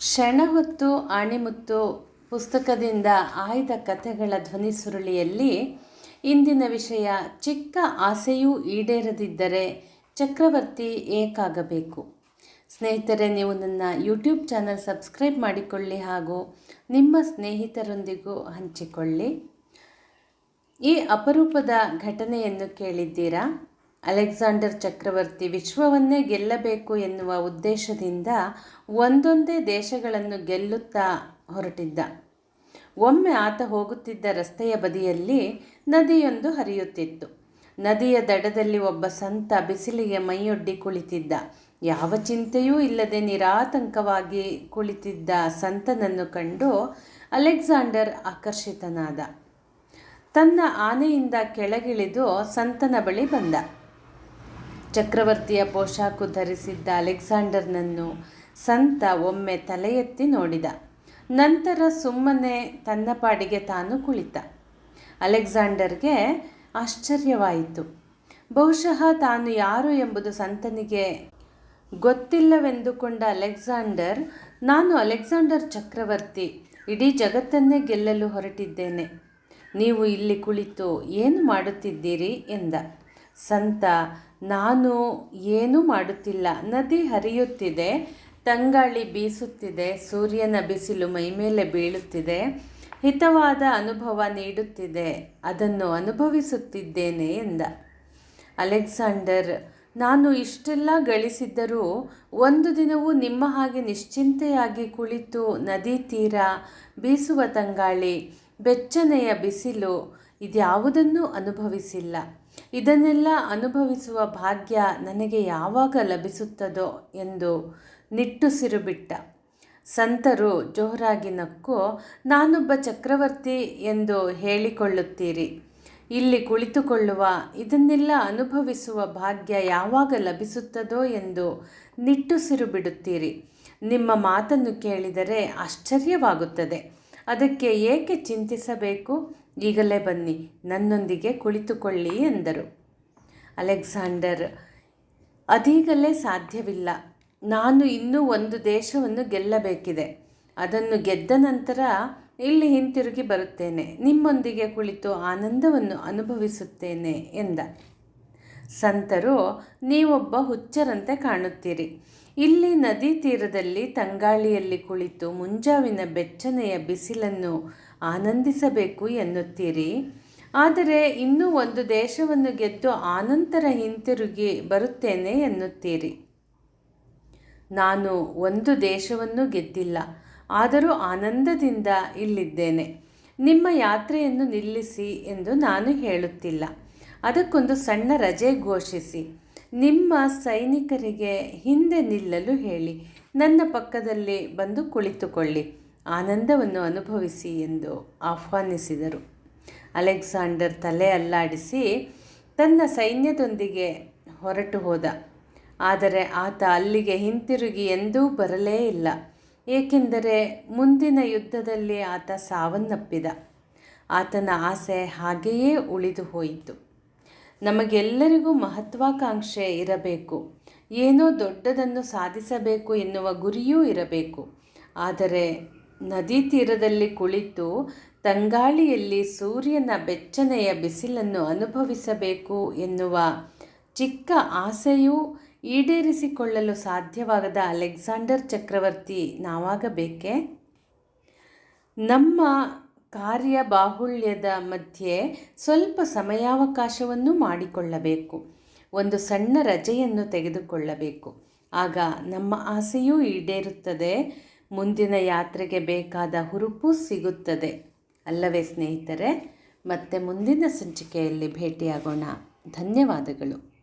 ಕ್ಷಣ ಹೊತ್ತು ಆಣಿಮುತ್ತು ಪುಸ್ತಕದಿಂದ ಆಯ್ದ ಕಥೆಗಳ ಧ್ವನಿ ಸುರುಳಿಯಲ್ಲಿ ಇಂದಿನ ವಿಷಯ ಚಿಕ್ಕ ಆಸೆಯೂ ಈಡೇರದಿದ್ದರೆ ಚಕ್ರವರ್ತಿ ಏಕಾಗಬೇಕು. ಸ್ನೇಹಿತರೆ, ನೀವು ನನ್ನ ಯೂಟ್ಯೂಬ್ ಚಾನಲ್ ಸಬ್ಸ್ಕ್ರೈಬ್ ಮಾಡಿಕೊಳ್ಳಿ ಹಾಗೂ ನಿಮ್ಮ ಸ್ನೇಹಿತರೊಂದಿಗೂ ಹಂಚಿಕೊಳ್ಳಿ. ಈ ಅಪರೂಪದ ಘಟನೆಯನ್ನು ಕೇಳಿದ್ದೀರಾ? ಅಲೆಕ್ಸಾಂಡರ್ ಚಕ್ರವರ್ತಿ ವಿಶ್ವವನ್ನೇ ಗೆಲ್ಲಬೇಕು ಎನ್ನುವ ಉದ್ದೇಶದಿಂದ ಒಂದೊಂದೇ ದೇಶಗಳನ್ನು ಗೆಲ್ಲುತ್ತಾ ಹೊರಟಿದ್ದ. ಒಮ್ಮೆ ಆತ ಹೋಗುತ್ತಿದ್ದ ರಸ್ತೆಯ ಬದಿಯಲ್ಲಿ ನದಿಯೊಂದು ಹರಿಯುತ್ತಿತ್ತು. ನದಿಯ ದಡದಲ್ಲಿ ಒಬ್ಬ ಸಂತ ಬಿಸಿಲಿಗೆ ಮೈಯೊಡ್ಡಿ ಕುಳಿತಿದ್ದ. ಯಾವ ಚಿಂತೆಯೂ ಇಲ್ಲದೆ ನಿರಾತಂಕವಾಗಿ ಕುಳಿತಿದ್ದ ಸಂತನನ್ನು ಕಂಡು ಅಲೆಕ್ಸಾಂಡರ್ ಆಕರ್ಷಿತನಾದ. ತನ್ನ ಆನೆಯಿಂದ ಕೆಳಗಿಳಿದು ಸಂತನ ಬಳಿ ಬಂದ. ಚಕ್ರವರ್ತಿಯ ಪೋಷಾಕು ಧರಿಸಿದ್ದ ಅಲೆಕ್ಸಾಂಡರ್ನನ್ನು ಸಂತ ಒಮ್ಮೆ ತಲೆ ಎತ್ತಿ ನೋಡಿದ. ನಂತರ ಸುಮ್ಮನೆ ತನ್ನ ಪಾಡಿಗೆ ತಾನು ಕುಳಿತ. ಅಲೆಕ್ಸಾಂಡರ್ಗೆ ಆಶ್ಚರ್ಯವಾಯಿತು. ಬಹುಶಃ ತಾನು ಯಾರು ಎಂಬುದು ಸಂತನಿಗೆ ಗೊತ್ತಿಲ್ಲವೆಂದುಕೊಂಡ ಅಲೆಕ್ಸಾಂಡರ್, ನಾನು ಅಲೆಕ್ಸಾಂಡರ್ ಚಕ್ರವರ್ತಿ, ಇಡೀ ಜಗತ್ತನ್ನೇ ಗೆಲ್ಲಲು ಹೊರಟಿದ್ದೇನೆ. ನೀವು ಇಲ್ಲಿ ಕುಳಿತು ಏನು ಮಾಡುತ್ತಿದ್ದೀರಿ? ಎಂದ. ಸಂತ ನಾನು ಏನೂ ಮಾಡುತ್ತಿಲ್ಲ. ನದಿ ಹರಿಯುತ್ತಿದೆ, ತಂಗಾಳಿ ಬೀಸುತ್ತಿದೆ, ಸೂರ್ಯನ ಬಿಸಿಲು ಮೈಮೇಲೆ ಬೀಳುತ್ತಿದೆ, ಹಿತವಾದ ಅನುಭವ ನೀಡುತ್ತಿದೆ, ಅದನ್ನು ಅನುಭವಿಸುತ್ತಿದ್ದೇನೆ ಎಂದ. ಅಲೆಕ್ಸಾಂಡರ್, ನಾನು ಇಷ್ಟೆಲ್ಲ ಗಳಿಸಿದ್ದರೂ ಒಂದು ದಿನವೂ ನಿಮ್ಮ ಹಾಗೆ ನಿಶ್ಚಿಂತೆಯಾಗಿ ಕುಳಿತು ನದಿ ತೀರ ಬೀಸುವ ತಂಗಾಳಿ, ಬೆಚ್ಚನೆಯ ಬಿಸಿಲು ಇದ್ಯಾವುದನ್ನೂ ಅನುಭವಿಸಿಲ್ಲ. ಇದನ್ನೆಲ್ಲ ಅನುಭವಿಸುವ ಭಾಗ್ಯ ನನಗೆ ಯಾವಾಗ ಲಭಿಸುತ್ತದೋ ಎಂದು ನಿಟ್ಟುಸಿರು ಬಿಟ್ಟ ಸಂತರು ಜೋರಾಗಿ ನಕ್ಕು, ನಾನೊಬ್ಬ ಚಕ್ರವರ್ತಿ ಎಂದು ಹೇಳಿಕೊಳ್ಳುತ್ತೀರಿ. ಇಲ್ಲಿ ಕುಳಿತುಕೊಳ್ಳುವ, ಇದನ್ನೆಲ್ಲ ಅನುಭವಿಸುವ ಭಾಗ್ಯ ಯಾವಾಗ ಲಭಿಸುತ್ತದೋ ಎಂದು ನಿಟ್ಟುಸಿರು ಬಿಡುತ್ತೀರಿ ನಿಮ್ಮ ಮಾತನ್ನು ಕೇಳಿದರೆ ಆಶ್ಚರ್ಯವಾಗುತ್ತದೆ. ಅದಕ್ಕೆ ಏಕೆ ಚಿಂತಿಸಬೇಕು? ಈಗಲೇ ಬನ್ನಿ, ನನ್ನೊಂದಿಗೆ ಕುಳಿತುಕೊಳ್ಳಿ ಎಂದರು. ಅಲೆಕ್ಸಾಂಡರ್, ಅದೀಗಲೇ ಸಾಧ್ಯವಿಲ್ಲ. ನಾನು ಇನ್ನೂ ಒಂದು ದೇಶವನ್ನು ಗೆಲ್ಲಬೇಕಿದೆ. ಅದನ್ನು ಗೆದ್ದ ನಂತರ ಇಲ್ಲಿ ಹಿಂತಿರುಗಿ ಬರುತ್ತೇನೆ. ನಿಮ್ಮೊಂದಿಗೆ ಕುಳಿತು ಆನಂದವನ್ನು ಅನುಭವಿಸುತ್ತೇನೆ ಎಂದ. ಸಂತರು, ನೀವೊಬ್ಬ ಹುಚ್ಚರಂತೆ ಕಾಣುತ್ತೀರಿ. ಇಲ್ಲಿ ನದಿ ತೀರದಲ್ಲಿ ತಂಗಾಳಿಯಲ್ಲಿ ಕುಳಿತು ಮುಂಜಾವಿನ ಬೆಚ್ಚನೆಯ ಬಿಸಿಲನ್ನು ಆನಂದಿಸಬೇಕು ಎನ್ನುತ್ತೀರಿ. ಆದರೆ ಇನ್ನೂ ಒಂದು ದೇಶವನ್ನು ಗೆದ್ದು ಆನಂತರ ಹಿಂತಿರುಗಿ ಬರುತ್ತೇನೆ ಎನ್ನುತ್ತೀರಿ. ನಾನು ಒಂದು ದೇಶವನ್ನು ಗೆದ್ದಿಲ್ಲ, ಆದರೂ ಆನಂದದಿಂದ ಇಲ್ಲಿದ್ದೇನೆ. ನಿಮ್ಮ ಯಾತ್ರೆಯನ್ನು ನಿಲ್ಲಿಸಿ ಎಂದು ನಾನು ಹೇಳುತ್ತಿಲ್ಲ. ಅದಕ್ಕೊಂದು ಸಣ್ಣ ರಜೆ ಘೋಷಿಸಿ. ನಿಮ್ಮ ಸೈನಿಕರಿಗೆ ಹಿಂದೆ ನಿಲ್ಲಲು ಹೇಳಿ. ನನ್ನ ಪಕ್ಕದಲ್ಲಿ ಬಂದು ಕುಳಿತುಕೊಳ್ಳಿ. ಆನಂದವನ್ನು ಅನುಭವಿಸಿ ಎಂದು ಆಹ್ವಾನಿಸಿದರು. ಅಲೆಕ್ಸಾಂಡರ್ ತಲೆ ಅಲ್ಲಾಡಿಸಿ ತನ್ನ ಸೈನ್ಯದೊಂದಿಗೆ ಹೊರಟು ಹೋದ. ಆದರೆ ಆತ ಅಲ್ಲಿಗೆ ಹಿಂತಿರುಗಿ ಎಂದೂ ಬರಲೇ ಇಲ್ಲ. ಏಕೆಂದರೆ ಮುಂದಿನ ಯುದ್ಧದಲ್ಲಿ ಆತ ಸಾವನ್ನಪ್ಪಿದ. ಆತನ ಆಸೆ ಹಾಗೆಯೇ ಉಳಿದು ಹೋಯಿತು. ನಮಗೆಲ್ಲರಿಗೂ ಮಹತ್ವಾಕಾಂಕ್ಷೆ ಇರಬೇಕು. ಏನೋ ದೊಡ್ಡದನ್ನು ಸಾಧಿಸಬೇಕು ಎನ್ನುವ ಗುರಿಯೂ ಇರಬೇಕು. ಆದರೆ ನದಿ ತೀರದಲ್ಲಿ ಕುಳಿತು ತಂಗಾಳಿಯಲ್ಲಿ ಸೂರ್ಯನ ಬೆಚ್ಚನೆಯ ಬಿಸಿಲನ್ನು ಅನುಭವಿಸಬೇಕು ಎನ್ನುವ ಚಿಕ್ಕ ಆಸೆಯೂ ಈಡೇರಿಸಿಕೊಳ್ಳಲು ಸಾಧ್ಯವಾಗದ ಅಲೆಕ್ಸಾಂಡರ್ ಚಕ್ರವರ್ತಿ ನಾವಾಗಬೇಕೇ? ನಮ್ಮ ಕಾರ್ಯ ಬಾಹುಳ್ಯದ ಮಧ್ಯೆ ಸ್ವಲ್ಪ ಸಮಯಾವಕಾಶವನ್ನು ಮಾಡಿಕೊಳ್ಳಬೇಕು. ಒಂದು ಸಣ್ಣ ರಜೆಯನ್ನು ತೆಗೆದುಕೊಳ್ಳಬೇಕು. ಆಗ ನಮ್ಮ ಆಸೆಯೂ ಈಡೇರುತ್ತದೆ. ಮುಂದಿನ ಯಾತ್ರೆಗೆ ಬೇಕಾದ ಹುರುಪು ಸಿಗುತ್ತದೆ. ಅಲ್ಲವೇ ಸ್ನೇಹಿತರೆ, ಮತ್ತೆ ಮುಂದಿನ ಸಂಚಿಕೆಯಲ್ಲಿ ಭೇಟಿಯಾಗೋಣ. ಧನ್ಯವಾದಗಳು.